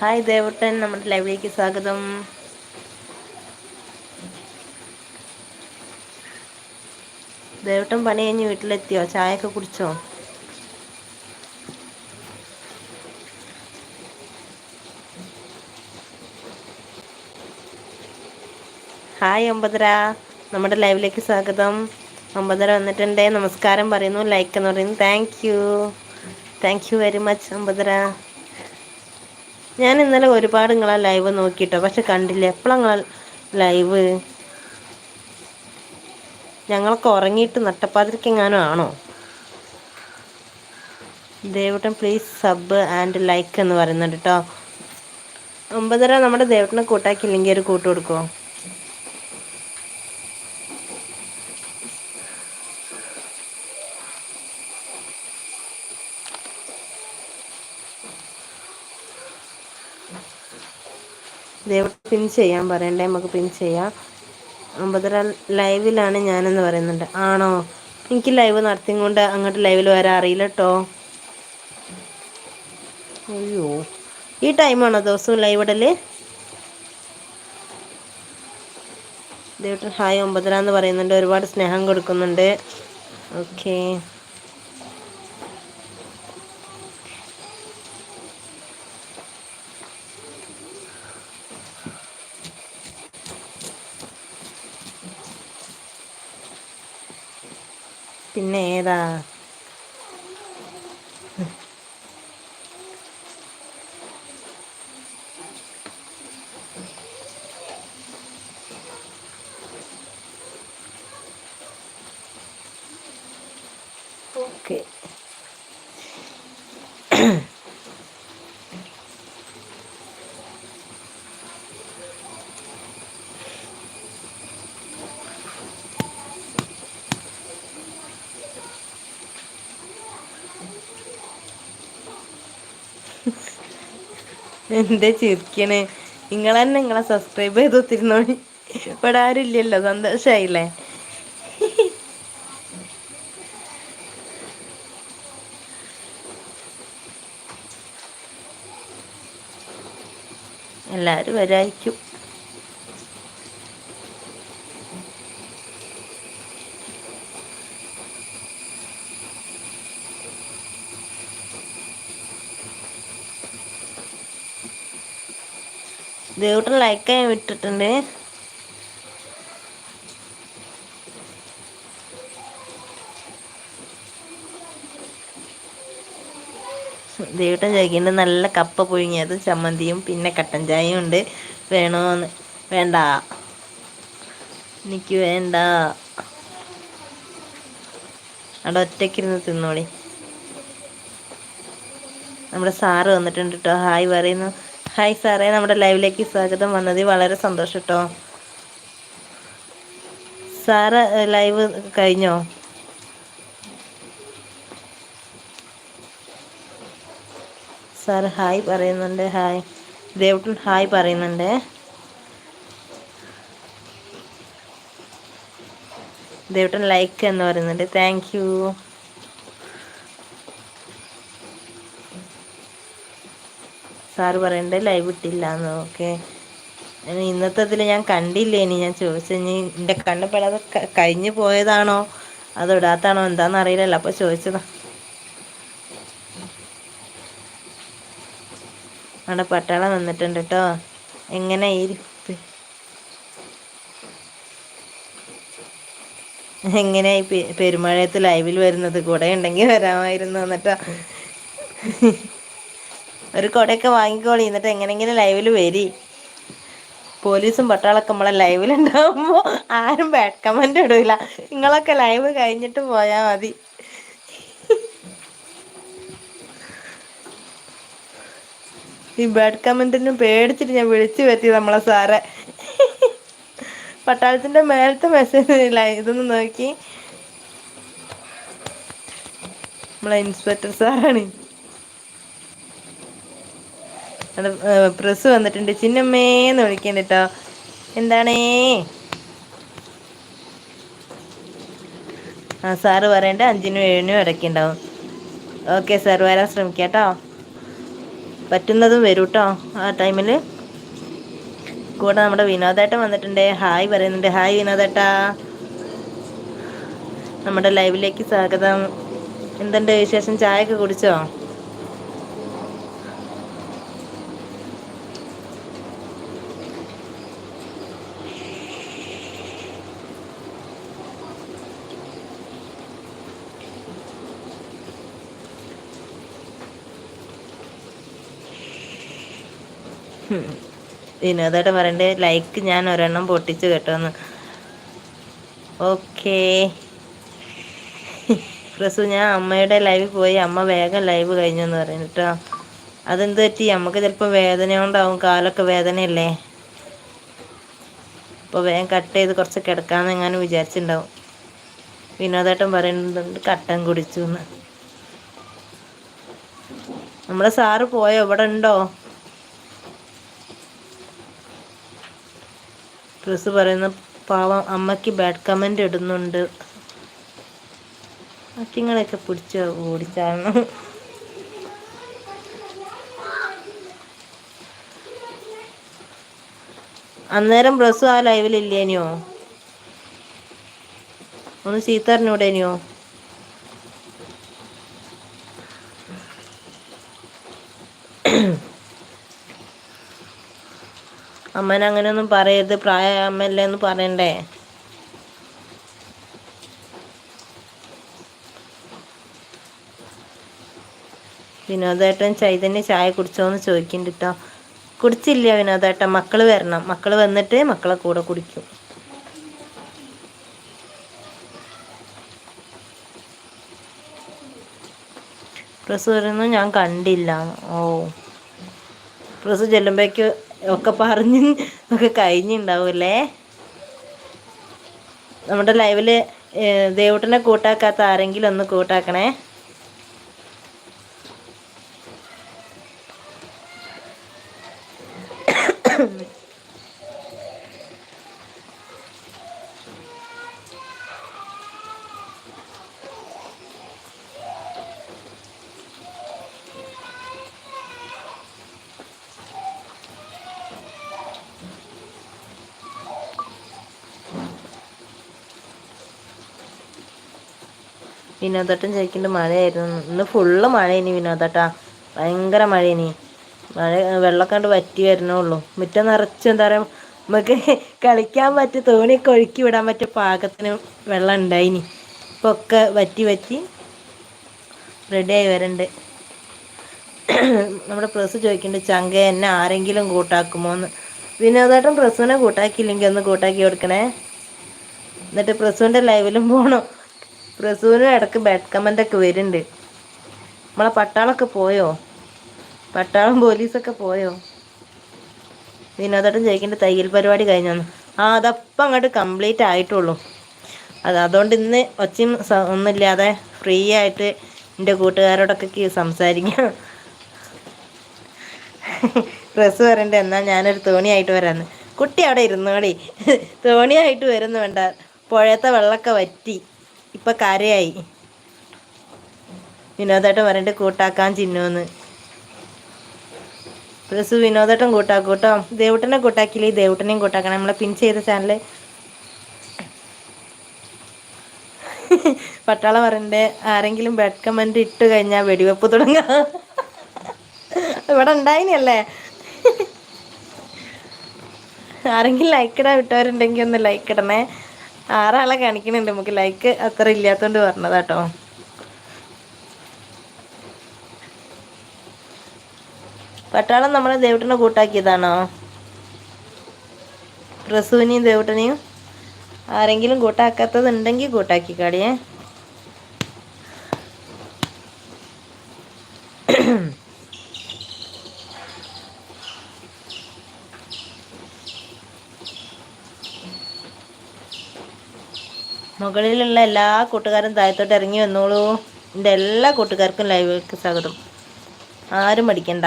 Hi ദേവട്ടൻ നമ്മുടെ ലൈവിലേക്ക് സ്വാഗതം. ദേവട്ടൻ പണി കഴിഞ്ഞ് വീട്ടിലെത്തിയോ? ചായയൊക്കെ കുടിച്ചോ? ഹായ് അമ്പതര നമ്മുടെ ലൈവിലേക്ക് സ്വാഗതം. ഒമ്പതര വന്നിട്ടുണ്ട്. നമസ്കാരം പറയുന്നു. ലൈക്ക് എന്ന് പറയുന്നു. Thank you thank you very much അമ്പതര. ഞാൻ ഇന്നലെ ഒരുപാട് നിങ്ങളെ ലൈവ് നോക്കിയിട്ടോ പക്ഷെ കണ്ടില്ല. എപ്പോഴാണ് ലൈവ് ഞങ്ങളൊക്കെ ഉറങ്ങിയിട്ട് നട്ടപ്പാതിരിക്കെങ്ങാനും ആണോ? ദേവട്ടൻ പ്ലീസ് സബ് ആൻഡ് ലൈക്ക് എന്ന് പറയുന്നുണ്ട് കേട്ടോ ഒമ്പതര നമ്മുടെ ദേവട്ടനെ കൂട്ടാക്കിയില്ലെങ്കിൽ ഒരു കൂട്ട് കൊടുക്കുമോ ദേവട്ട് പിൻ ചെയ്യാൻ പറയണ്ടേ? നമുക്ക് പിൻ ചെയ്യാം. അമ്പതര ലൈവിലാണ് ഞാനെന്ന് പറയുന്നുണ്ട്. ആണോ? എനിക്ക് ലൈവ് നടത്തിയും കൊണ്ട് അങ്ങോട്ട് ലൈവിൽ വരാൻ അറിയില്ല കേട്ടോ അയ്യോ. ഈ ടൈമാണോ ദിവസവും ലൈവ് ദേവട്ടൻ ഹായ് ഒമ്പതര എന്ന് പറയുന്നുണ്ട്. ഒരുപാട് സ്നേഹം കൊടുക്കുന്നുണ്ട്. ഓക്കേ പിന്നെ ഏതാ ഓക്കെ. എന്താ ചിരിക്കണേ? നിങ്ങൾ തന്നെ നിങ്ങളെ സബ്സ്ക്രൈബ് ചെയ്ത് ഒത്തിരുന്നോളി ഇവിടെ ആരും ഇല്ലല്ലോ സന്തോഷായില്ലേ? എല്ലാവരും വരായിരിക്കും. ദേവട്ടൻ ലൈക്ക് ചെയ്യാൻ വിട്ടിട്ടുണ്ട്. ദേവട്ടൻ ചോദിക്കുന്നുണ്ട് നല്ല കപ്പ പുഴുങ്ങിയത് ചമ്മന്തിയും പിന്നെ കട്ടൻ ചായയും ഉണ്ട്. വേണോന്ന്. വേണ്ട. എനിക്ക് വേണ്ട. അവിടെ ഒറ്റയ്ക്കിരുന്ന് തിന്നോളി. നമ്മുടെ സാറ് വന്നിട്ടുണ്ട് കേട്ടോ ഹായ് പറയുന്നു. ഹായ് സാറേ നമ്മുടെ ലൈവിലേക്ക് സ്വാഗതം. വന്നതിൽ വളരെ സന്തോഷം കേട്ടോ സാറ് ലൈവ് കഴിഞ്ഞോ? സാർ ഹായ് പറയുന്നുണ്ട്. ഹായ്. ദേവട്ടൻ ഹായ് പറയുന്നുണ്ട്. ദേവട്ടൻ ലൈക്ക് എന്ന് പറയുന്നുണ്ട്. Thank you. സാറ് പറയണ്ടേ ലൈവ് ഇട്ടില്ല എന്ന്. ഓക്കെ. ഇന്നത്തെ ഇതിൽ ഞാൻ കണ്ടില്ലേ ഇനി ഞാൻ ചോദിച്ചു ഇനി എന്റെ കണ്ണപ്പെടാതെ കഴിഞ്ഞു പോയതാണോ? അത് ഇടാത്താണോ? എന്താണെന്ന് അറിയില്ലല്ലോ. അപ്പോൾ ചോദിച്ചതാ. അവിടെ പട്ടാളം വന്നിട്ടുണ്ട് കേട്ടോ എങ്ങനെ ഇരിപ്പ് എങ്ങനെ ഈ പെരുമഴയത്ത് ലൈവിൽ വരുന്നത്? കൂടെ ഉണ്ടെങ്കിൽ വരാമായിരുന്നു എന്നിട്ടോ. ഒരു കുടയൊക്കെ വാങ്ങിക്കോളി എന്നിട്ട് എങ്ങനെങ്കിലും ലൈവിൽ വരി. പോലീസും പട്ടാളൊക്കെ നമ്മളെ ലൈവിലുണ്ടാകുമ്പോൾ ആരും ബാഡ് കമന്റ് ഇടൂല. നിങ്ങളൊക്കെ ലൈവ് കഴിഞ്ഞിട്ട് പോയാൽ മതി. ഈ ബാഡ് കമന്റിനും പേടിച്ചിട്ട് ഞാൻ വിളിച്ചു പറ്റി നമ്മളെ സാറെ. പട്ടാളത്തിന്റെ മേലത്തെ മെസ്സേജ് ഇല്ല ഇതൊന്ന് നോക്കി. നമ്മളെ ഇൻസ്പെക്ടർ സാറാണ്. പ്രസ് വന്നിട്ടുണ്ട്. ചിന്നമ്മേന്ന് വിളിക്കണ്ട കേട്ടോ എന്താണേ? ആ സാറ് പറയണ്ട അഞ്ചിനും ഏഴിനും ഇടയ്ക്കുണ്ടാവും ഓക്കെ സാർ വരാൻ ശ്രമിക്കാം കേട്ടോ പറ്റുന്നതും വരൂ കേട്ടോ ആ ടൈമിൽ കൂടെ നമ്മുടെ വിനോദേട്ടൻ വന്നിട്ടുണ്ട്. ഹായ് പറയുന്നുണ്ട്. ഹായ് വിനോദേട്ടാ. നമ്മുടെ ലൈവിലേക്ക് സ്വാഗതം. എന്തുണ്ട് വിശേഷം? ചായയൊക്കെ കുടിച്ചോ? വിനോദേട്ടൻ പറയണ്ടേ ലൈക്ക് ഞാൻ ഒരെണ്ണം പൊട്ടിച്ചു കേട്ടോന്ന്. ഓക്കേ പ്രസു ഞാൻ അമ്മയുടെ ലൈവ് പോയി. അമ്മ വേഗം ലൈവ് കഴിഞ്ഞു എന്ന് പറയുന്നു കേട്ടോ അതെന്ത് പറ്റി? നമുക്ക് ചിലപ്പോൾ വേദന കൊണ്ടാവും കാലൊക്കെ വേദനയല്ലേ? അപ്പോൾ വേഗം കട്ട് ചെയ്ത് കുറച്ച് കിടക്കാമെന്ന് എങ്ങാനും വിചാരിച്ചിട്ടുണ്ടാവും വിനോദേട്ടൻ പറയുന്നുണ്ട് കട്ടൻ കുടിച്ചു എന്ന് നമ്മുടെ സാറ് പോയോ? ഇവിടെ ഉണ്ടോ? ഡ്രസ്സ് പറയുന്ന പാവം അമ്മയ്ക്ക് ബാഡ് കമന്റ് ഇടുന്നുണ്ട്. അറ്റിങ്ങളെയൊക്കെ പിടിച്ച് ഓടിച്ചാണ്. അന്നേരം ബ്രസ്സും ആ ലൈവിലില്ലേനിയോ ഒന്ന് ചീത്തറിഞ്ഞൂടേനിയോ അമ്മനെ അങ്ങനെയൊന്നും പറയരുത് പ്രായ അമ്മയല്ലേ എന്ന് പറയണ്ടേ? വിനോദേട്ടൻ ചൈതന്യ ചായ കുടിച്ചോന്ന് ചോദിക്കുന്നുണ്ട് കേട്ടോ കുടിച്ചില്ല വിനോദേട്ടൻ മക്കൾ വരണം. മക്കൾ വന്നിട്ട് മക്കളെ കൂടെ കുടിക്കും. പ്രസ് വരുന്നു ഞാൻ കണ്ടില്ല. ഓ. പ്രസ് ചെല്ലുമ്പോഴേക്ക് ഒക്കെ പറഞ്ഞ് ഒക്കെ കഴിഞ്ഞിണ്ടാവൂലേ നമ്മുടെ ലൈവിൽ ദേവട്ടനെ കൂട്ടാക്കാത്ത ആരെങ്കിലും ഒന്ന് കൂട്ടാക്കണേ. വിനോദട്ടൻ ചോദിക്കുന്നുണ്ട് മഴയായിരുന്നു. ഇന്ന് ഫുള്ള് മഴ ഇനി വിനോദട്ടാ. ഭയങ്കര മഴ ഇനി. മഴ വെള്ളമൊക്കെ കണ്ട് വറ്റി വരണുള്ളൂ മുറ്റം നിറച്ച് എന്താ പറയുക നമുക്ക് കളിക്കാൻ പറ്റിയ തോണിയൊക്കെ ഒഴുക്കി വിടാൻ പറ്റിയ പാകത്തിന് വെള്ളം ഉണ്ടായിനി ഇപ്പൊ ഒക്കെ വറ്റി വറ്റി റെഡിയായി വരണ്ട്. നമ്മുടെ പ്രസ് ചോദിക്കുന്നുണ്ട് ചങ്ക എന്നെ ആരെങ്കിലും കൂട്ടാക്കുമോന്ന് വിനോദേട്ടൻ പ്രസുവിനെ കൂട്ടാക്കിയില്ലെങ്കിൽ ഒന്ന് കൂട്ടാക്കി കൊടുക്കണേ. എന്നിട്ട് പ്രസുവിന്റെ ലൈവിലും പോകണം പ്രസൂന് ഇടയ്ക്ക് ബാഡ് കമന്റ് ഒക്കെ വരുന്നുണ്ട്. നമ്മളെ പട്ടാളൊക്കെ പോയോ? പട്ടാളം പോലീസൊക്കെ പോയോ? വിനോദട്ടൻ ചോദിക്കേണ്ട തയ്യൽ പരിപാടി കഴിഞ്ഞു ആ അതപ്പം അങ്ങോട്ട് കംപ്ലീറ്റ് ആയിട്ടുള്ളൂ. അത് അതുകൊണ്ട് ഇന്ന് ഒച്ചയും ഒന്നുമില്ലാതെ ഫ്രീ ആയിട്ട് എന്റെ കൂട്ടുകാരോടൊക്കെ സംസാരിക്കാം. ഡ്രസ്സ് വരണ്ട എന്നാൽ ഞാനൊരു തോണിയായിട്ട് വരാന്ന്. കുട്ടി അവിടെ ഇരുന്നോടി. തോണിയായിട്ട് വരുന്നു വേണ്ട. പുഴയത്തെ വെള്ളമൊക്കെ വറ്റി. ഇപ്പൊ കരയായി. വിനോദേട്ടൻ പറഞ്ഞിട്ട് കൂട്ടാക്കാൻ ചിന്നുന്ന്. പ്ലസ് വിനോദേട്ടൻ കൂട്ടാക്കും കേട്ടോ. ദേവട്ടനെ കൂട്ടാക്കിയില്ലേ ദേവട്ടനെയും കൂട്ടാക്കണം. നമ്മളെ പിൻ ചെയ്ത ചാനൽ പട്ടാള പറയണ്ടേ ആരെങ്കിലും ബെഡ് കമന്റ് ഇട്ട് കഴിഞ്ഞാൽ വെടിവെപ്പ് തുടങ്ങാം. ഇവിടെ ഉണ്ടായിനല്ലേ? ആരെങ്കിലും ലൈക്ക് ഇടാൻ വിട്ടവരുണ്ടെങ്കിൽ ഒന്ന് ലൈക്ക് ഇടണേ. ആറാളെ കാണിക്കുന്നുണ്ട് നമുക്ക് ലൈക്ക് അത്ര ഇല്ലാത്തോണ്ട് പറഞ്ഞതാട്ടോ പട്ടാളം നമ്മളെ ദേവട്ടനെ കൂട്ടാക്കിയതാണോ? പ്രസുവിനെയും ദേവട്ടനെയും ആരെങ്കിലും കൂട്ടാക്കാത്തത് ഉണ്ടെങ്കിൽ കൂട്ടാക്കി കാടിയേ മുകളിലുള്ള എല്ലാ കൂട്ടുകാരും താഴത്തോട്ട് ഇറങ്ങി വന്നോളൂ. എന്റെ എല്ലാ കൂട്ടുകാർക്കും ലൈവിലേക്ക് സ്വാഗതം. ആരും മടിക്കണ്ട.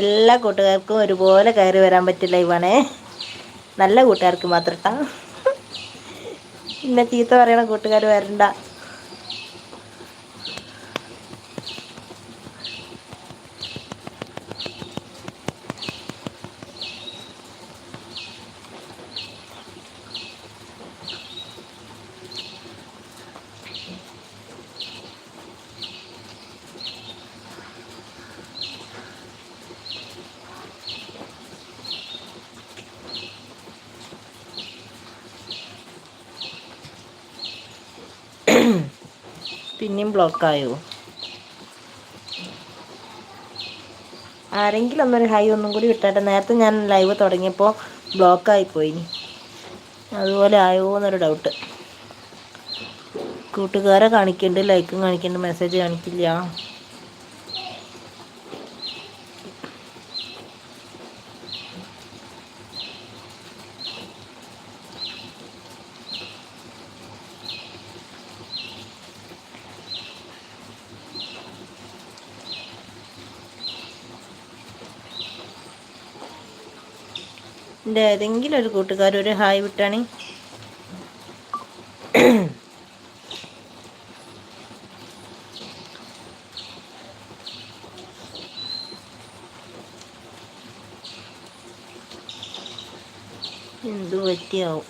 എല്ലാ കൂട്ടുകാർക്കും ഒരുപോലെ കയറി വരാൻ പറ്റിയ ലൈവാണ്. നല്ല കൂട്ടുകാർക്ക് മാത്രട്ടാ. പിന്നെ ചീത്ത പറയണ കൂട്ടുകാർ വരണ്ട. പിന്നെയും ബ്ലോക്കായോ? ആരെങ്കിലും ഒന്നൊരു ഹൈ ഒന്നും കൂടി വിട്ടാട്ടെ. നേരത്തെ ഞാൻ ലൈവ് തുടങ്ങിയപ്പോൾ ബ്ലോക്കായിപ്പോയി അതുപോലെ ആയോ എന്നൊരു ഡൗട്ട് കൂട്ടുകാരെ കാണിക്കുന്നുണ്ട് ലൈക്കും കാണിക്കുന്നുണ്ട് മെസ്സേജ് കാണിക്കില്ല. എന്റെ ഏതെങ്കിലും ഒരു കൂട്ടുകാർ ഒരു ഹായ് വിട്ടാണ്. എന്തു പറ്റിയാവും.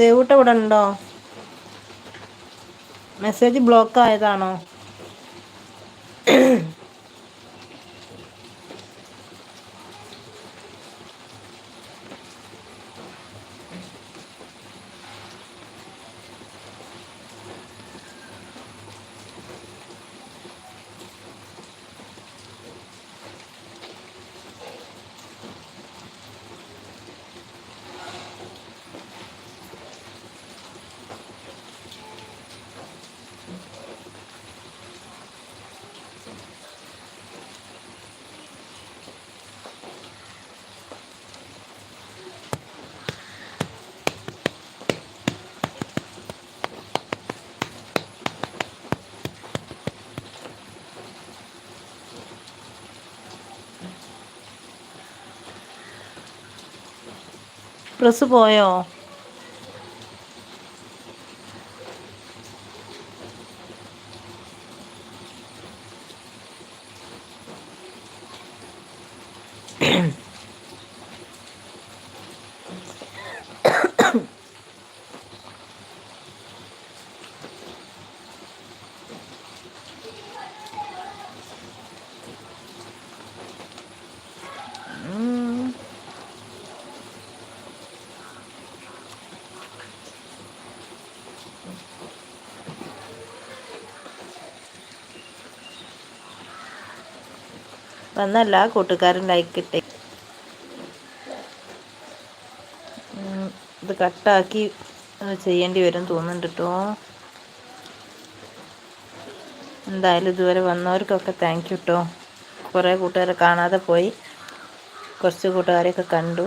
ദേവൂട്ട ഇവിടെ ഉണ്ടോ? Message block ആയതാണോ? പ്രസ് പോയോ? വന്നല്ല കൂട്ടുകാരൻ ലൈക്ക് ഇട്ടേ. ഇത് കട്ടാക്കി ചെയ്യേണ്ടി വരും തോന്നുന്നുണ്ട് കേട്ടോ എന്തായാലും ഇതുവരെ വന്നവർക്കൊക്കെ താങ്ക് യു കേട്ടോ കുറേ കൂട്ടുകാരെ കാണാതെ പോയി. കുറച്ച് കൂട്ടുകാരെയൊക്കെ കണ്ടു.